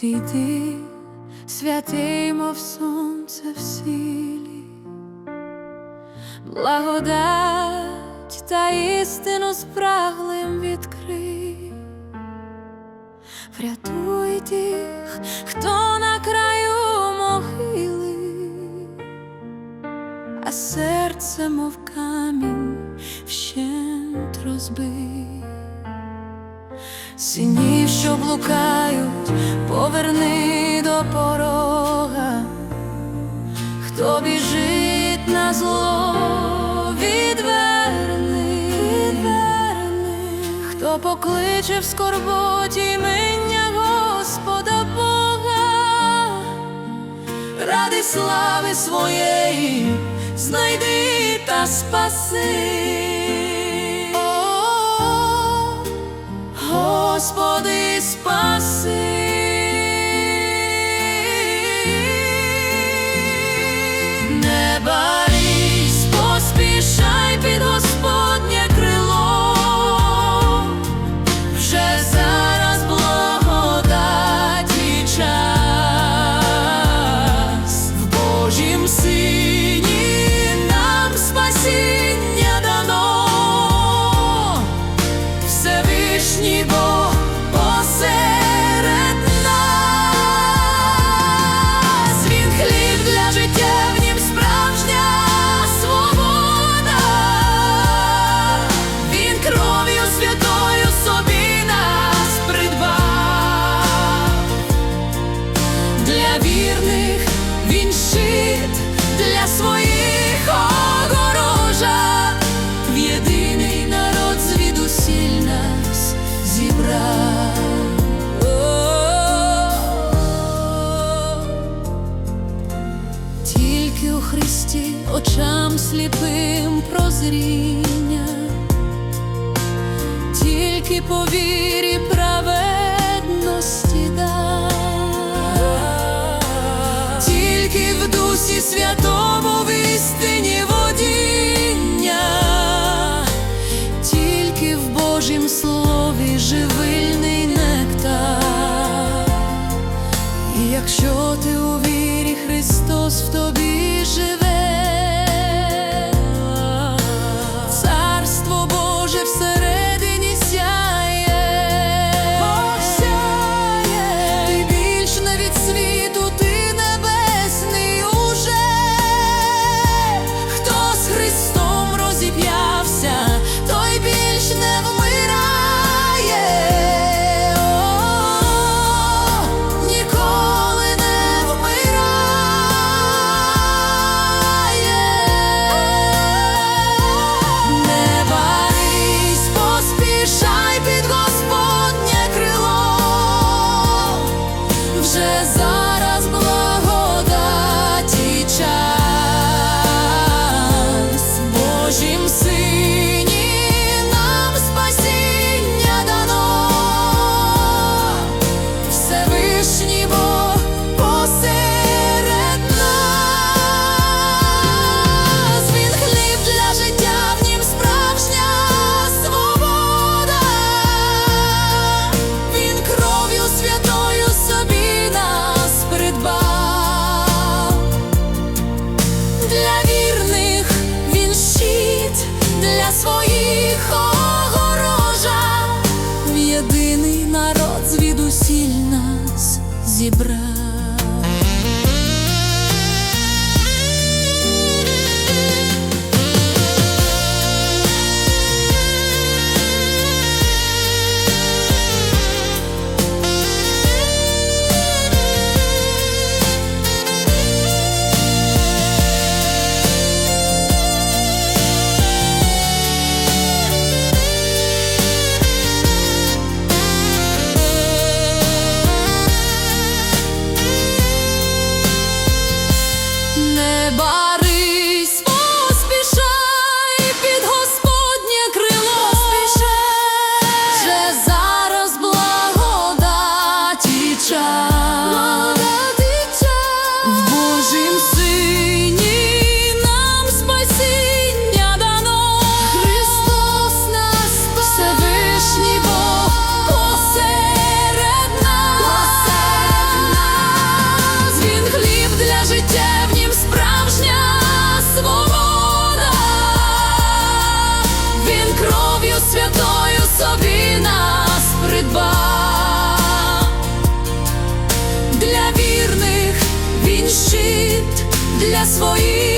ти, святий, мов сонце в сілі, благодать та істину спраглим відкрий, врятуй тих, хто на краю могили, а серце, мов камінь, вщент розбий. Синів, що блукають, поверни до порога, хто біжить на зло, відверни, відверни, хто покличе в скорботі імення Господа Бога, ради слави своєї, знайди та спаси. Тільки очам сліпим прозріння, тільки по вірі праведності дай, тільки в дусі святому в огорожа, в єдиний народ звідусіль нас зібрав. Для своїх